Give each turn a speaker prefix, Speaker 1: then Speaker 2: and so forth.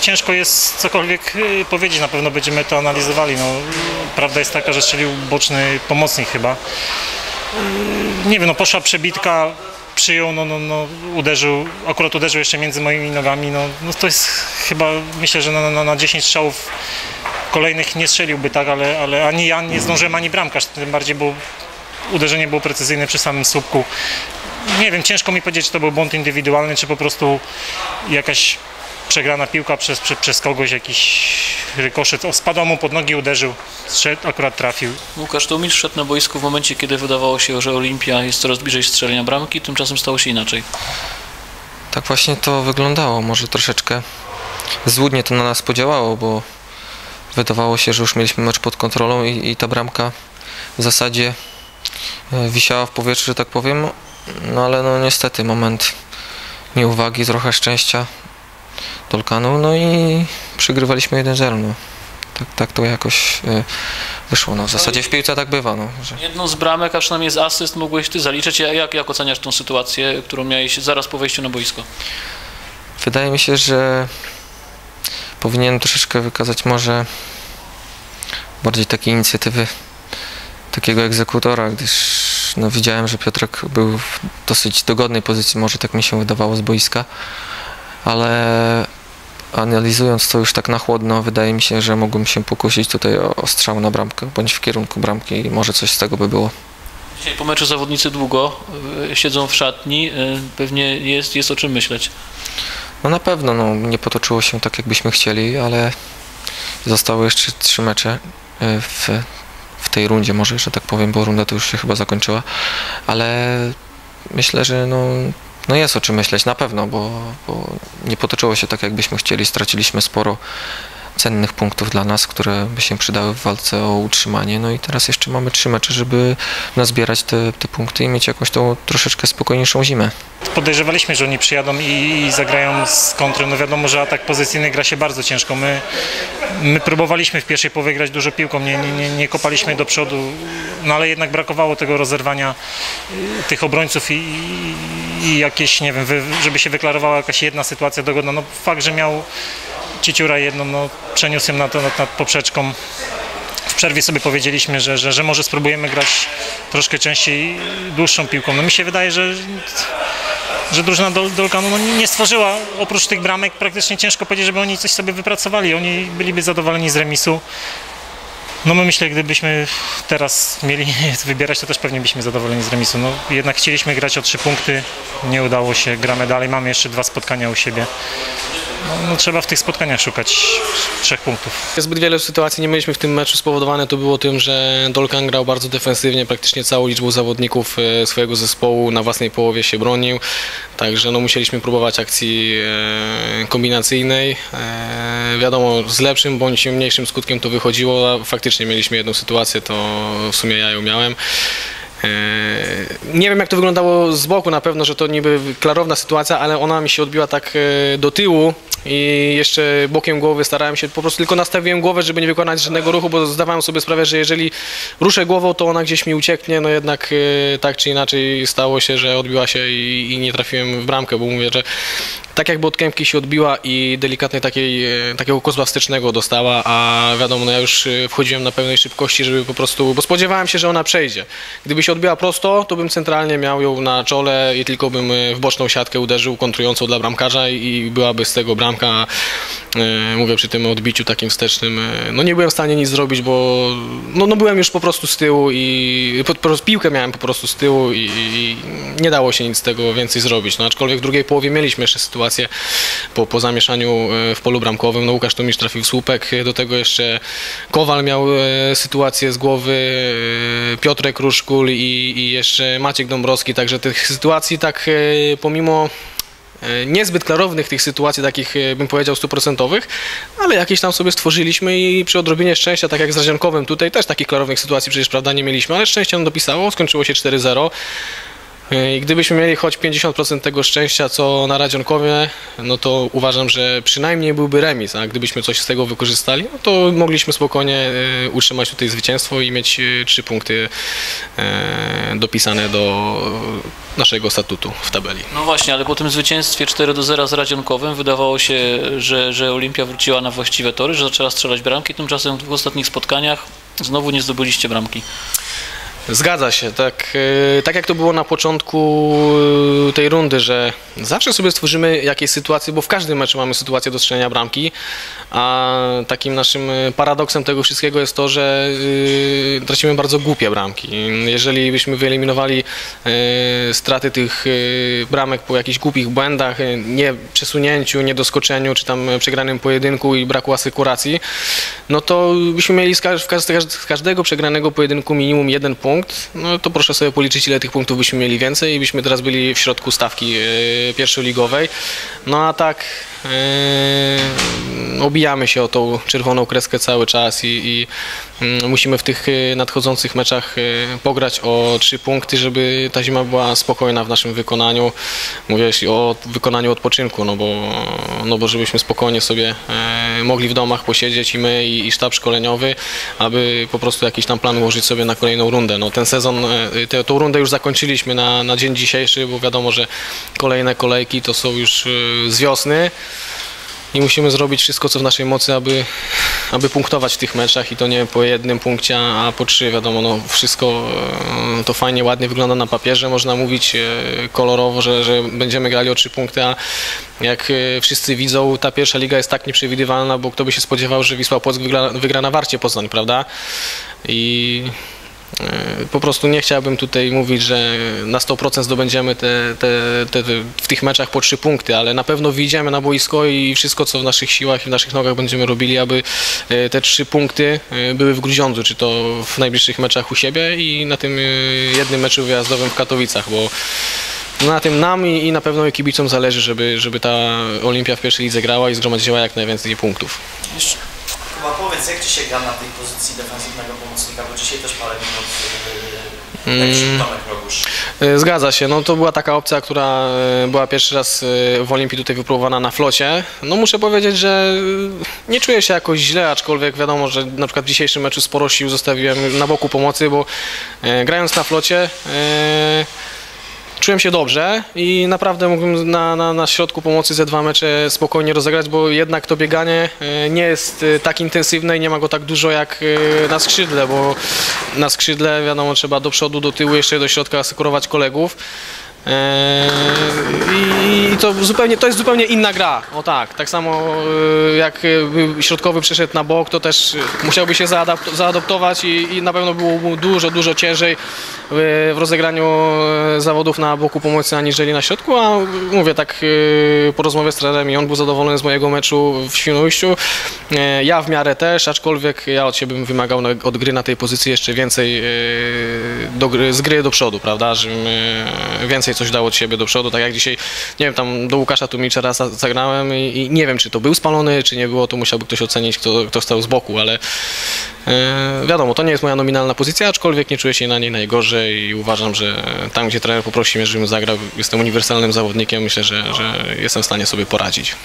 Speaker 1: Ciężko jest cokolwiek y, powiedzieć, na pewno będziemy to analizowali. No, prawda jest taka, że strzelił boczny pomocnik chyba. Y, Nie wiem, no poszła przebitka, przyjął, no, no, no uderzył, akurat uderzył jeszcze między moimi nogami, no, no to jest chyba, myślę, że na, na, na 10 strzałów kolejnych nie strzeliłby tak, ale, ale ani ja nie zdążyłem, ani bramkarz, tym bardziej, bo uderzenie było precyzyjne przy samym słupku. Nie wiem, ciężko mi powiedzieć, czy to był błąd indywidualny, czy po prostu jakaś przegrana piłka przez, przez, przez kogoś, jakiś rykoszet. Spadał mu pod nogi, uderzył, strzedł, akurat trafił.
Speaker 2: Łukasz Tomisz szedł na boisku w momencie, kiedy wydawało się, że Olimpia jest coraz bliżej strzelenia bramki, tymczasem stało się inaczej.
Speaker 3: Tak właśnie to wyglądało. Może troszeczkę złudnie to na nas podziałało, bo wydawało się, że już mieliśmy mecz pod kontrolą i, i ta bramka w zasadzie e, wisiała w powietrzu, że tak powiem. No ale no niestety moment nieuwagi, trochę szczęścia Dolkanu, no i przegrywaliśmy 1-0. No. Tak, tak to jakoś e, wyszło. No. W zasadzie w piłce tak bywa. No, że...
Speaker 2: Jedną z bramek, a przynajmniej z asyst mogłeś ty zaliczyć. Jak, jak oceniasz tą sytuację, którą miałeś zaraz po wejściu na boisko?
Speaker 3: Wydaje mi się, że powinienem troszeczkę wykazać może bardziej takiej inicjatywy takiego egzekutora, gdyż no, widziałem, że Piotrek był w dosyć dogodnej pozycji, może tak mi się wydawało z boiska, ale analizując to już tak na chłodno, wydaje mi się, że mógłbym się pokusić tutaj o, o strzał na bramkę, bądź w kierunku bramki i może coś z tego by było.
Speaker 2: Dzisiaj po meczu zawodnicy długo y, siedzą w szatni, y, pewnie jest, jest o czym myśleć.
Speaker 3: No na pewno no, nie potoczyło się tak, jakbyśmy chcieli, ale zostały jeszcze trzy mecze y, w, w tej rundzie, może, że tak powiem, bo runda to już się chyba zakończyła, ale myślę, że no, no jest o czym myśleć na pewno, bo, bo nie potoczyło się tak, jakbyśmy chcieli. Straciliśmy sporo cennych punktów dla nas, które by się przydały w walce o utrzymanie. No i teraz jeszcze mamy trzy mecze, żeby nazbierać te, te punkty i mieć jakąś tą troszeczkę spokojniejszą zimę.
Speaker 1: Podejrzewaliśmy, że oni przyjadą i, i zagrają z kontry. No wiadomo, że atak pozycyjny gra się bardzo ciężko. My, my próbowaliśmy w pierwszej połowie grać dużo piłką, nie, nie, nie, kopaliśmy do przodu, no ale jednak brakowało tego rozerwania y, tych obrońców i, i, i jakieś, nie wiem, wy, żeby się wyklarowała jakaś jedna sytuacja dogodna. No fakt, że miał Ciciura jedną, no przeniósł ją nad, nad, nad poprzeczką. W przerwie sobie powiedzieliśmy, że, że, że może spróbujemy grać troszkę częściej dłuższą piłką. No mi się wydaje, że że drużyna Dol- Dolkanu no, nie stworzyła, oprócz tych bramek, praktycznie ciężko powiedzieć, żeby oni coś sobie wypracowali. Oni byliby zadowoleni z remisu. No my myślę, gdybyśmy teraz mieli wybierać, to też pewnie byliśmy zadowoleni z remisu. No, jednak chcieliśmy grać o trzy punkty, nie udało się, gramy dalej, mamy jeszcze dwa spotkania u siebie. No, trzeba w tych spotkaniach szukać trzech punktów.
Speaker 4: Zbyt wiele sytuacji nie mieliśmy w tym meczu spowodowane to było tym, że Dolkan grał bardzo defensywnie, praktycznie całą liczbą zawodników e, swojego zespołu na własnej połowie się bronił, także no musieliśmy próbować akcji e, kombinacyjnej. E, wiadomo, z lepszym bądź mniejszym skutkiem to wychodziło, faktycznie mieliśmy jedną sytuację, to w sumie ja ją miałem. E, Nie wiem jak to wyglądało z boku, na pewno, że to niby klarowna sytuacja, ale ona mi się odbiła tak e, do tyłu i jeszcze bokiem głowy starałem się, po prostu tylko nastawiłem głowę, żeby nie wykonać żadnego ruchu, bo zdawałem sobie sprawę, że jeżeli ruszę głową, to ona gdzieś mi ucieknie, no jednak e, tak czy inaczej stało się, że odbiła się i, i nie trafiłem w bramkę, bo mówię, że tak jakby od kępki się odbiła i delikatnie takiej, e, takiego kozła wstecznego dostała, a wiadomo, no ja już e, wchodziłem na pełnej szybkości, żeby po prostu, bo spodziewałem się, że ona przejdzie. Gdyby się odbiła prosto, to bym centralnie miał ją na czole i tylko bym e, w boczną siatkę uderzył kontrującą dla bramkarza i byłaby z tego bramka. E, Mówię przy tym odbiciu takim wstecznym, e, no nie byłem w stanie nic zrobić, bo no, no byłem już po prostu z tyłu i po, po piłkę miałem po prostu z tyłu i, i nie dało się nic z tego więcej zrobić. No aczkolwiek w drugiej połowie mieliśmy jeszcze sytuację po, po zamieszaniu e, w polu bramkowym. No Łukasz Tomisz trafił w słupek, do tego jeszcze Kowal miał sytuację z głowy, Piotrek Ruszkul i, i jeszcze Maciek Dąbrowski, także tych sytuacji tak pomimo niezbyt klarownych tych sytuacji, takich e, bym powiedział stuprocentowych, ale jakieś tam sobie stworzyliśmy i przy odrobinie szczęścia, tak jak z Razionkowym tutaj też takich klarownych sytuacji przecież prawda nie mieliśmy, ale szczęście nam dopisało, skończyło się 4-0. I gdybyśmy mieli choć 50% tego szczęścia, co na Radzionkowie, no to uważam, że przynajmniej byłby remis, a gdybyśmy coś z tego wykorzystali, no to mogliśmy spokojnie e, utrzymać tutaj zwycięstwo i mieć e, trzy punkty e, dopisane do naszego statutu w tabeli.
Speaker 2: No właśnie, ale po tym zwycięstwie 4 do 0 z Radzionkowym wydawało się, że, że Olimpia wróciła na właściwe tory, że zaczęła strzelać bramki. Tymczasem w dwóch ostatnich spotkaniach znowu nie zdobyliście bramki.
Speaker 4: Zgadza się, tak, e, tak jak to było na początku e, tej rundy, że zawsze sobie stworzymy jakieś sytuacje, bo w każdym meczu mamy sytuację do bramki, a takim naszym e, paradoksem tego wszystkiego jest to, że tracimy bardzo głupie bramki. Jeżeli byśmy wyeliminowali straty tych bramek po jakichś głupich błędach, nie przesunięciu, niedoskoczeniu, czy tam przegranym pojedynku i braku asykuracji, no to byśmy mieli z każdego przegranego pojedynku minimum jeden punkt, no to proszę sobie policzyć, ile tych punktów byśmy mieli więcej i byśmy teraz byli w środku stawki e, pierwszoligowej. No a tak obijamy się o tą czerwoną kreskę cały czas i, i mm, musimy w tych e, nadchodzących meczach e, pograć o trzy punkty, żeby ta zima była spokojna w naszym wykonaniu. Mówię jeśli o wykonaniu odpoczynku, no bo, no bo żebyśmy spokojnie sobie mogli w domach posiedzieć i my i, i sztab szkoleniowy, aby po prostu jakiś tam plan ułożyć sobie na kolejną rundę. No ten sezon, e, tę tą rundę już zakończyliśmy na, na dzień dzisiejszy, bo wiadomo, że kolejne kolejki to są już z wiosny i musimy zrobić wszystko, co w naszej mocy, aby, aby punktować w tych meczach i to nie po jednym punkcie, a po trzy, wiadomo, no wszystko e, to fajnie, ładnie wygląda na papierze, można mówić e, kolorowo, że, że będziemy grali o trzy punkty, a jak e, wszyscy widzą, ta pierwsza liga jest tak nieprzewidywalna, bo kto by się spodziewał, że Wisła Płock wygra, wygra na Warcie Poznań, prawda? I Po prostu nie chciałbym tutaj mówić, że na 100% zdobędziemy te, te, te, w tych meczach po trzy punkty, ale na pewno wyjdziemy na boisko i wszystko, co w naszych siłach i w naszych nogach będziemy robili, aby e, te trzy punkty e, były w Grudziądzu, czy to w najbliższych meczach u siebie i na tym e, jednym meczu wyjazdowym w Katowicach, bo na tym nam i, i na pewno kibicom zależy, żeby, żeby ta Olimpia w pierwszej lidze grała i zgromadziła jak najwięcej punktów.
Speaker 5: Chyba powiedz, jak Ci się gra na tej pozycji defensywnego pomocnika, bo dzisiaj też parę minut yy,
Speaker 4: Mm.
Speaker 5: Rogusz.
Speaker 4: E, Zgadza się, no to była taka opcja, która e, była pierwszy raz e, w Olimpii tutaj wypróbowana na flocie. No muszę powiedzieć, że nie czuję się jakoś źle, aczkolwiek wiadomo, że na przykład w dzisiejszym meczu sporo sił zostawiłem na boku pomocy, bo grając na flocie czułem się dobrze i naprawdę mógłbym na, na, na środku pomocy ze dwa mecze spokojnie rozegrać, bo jednak to bieganie e, nie jest e, tak intensywne i nie ma go tak dużo jak e, na skrzydle, bo na skrzydle wiadomo trzeba do przodu, do tyłu, jeszcze do środka asykurować kolegów. Eee, I to zupełnie, to jest zupełnie inna gra. O tak, tak samo e, jak e, środkowy przeszedł na bok, to też e, musiałby się zaadoptować i, i na pewno było mu dużo, dużo ciężej w, rozegraniu zawodów na boku pomocy aniżeli na środku, a mówię tak po rozmowie z trenerem i on był zadowolony z mojego meczu w Świnoujściu. Ja w miarę też, aczkolwiek ja od siebie bym wymagał od gry na tej pozycji jeszcze więcej do gry, z gry do przodu, prawda, żebym e, coś dał od siebie do przodu, tak jak dzisiaj, nie wiem, tam do Łukasza Tumicza raz zagrałem i, i nie wiem, czy to był spalony, czy nie było, to musiałby ktoś ocenić, kto, kto stał z boku, ale e, wiadomo, to nie jest moja nominalna pozycja, aczkolwiek nie czuję się na niej najgorzej i uważam, że tam, gdzie trener poprosi mnie, żebym zagrał, jestem uniwersalnym zawodnikiem, myślę, że, że jestem w stanie sobie poradzić.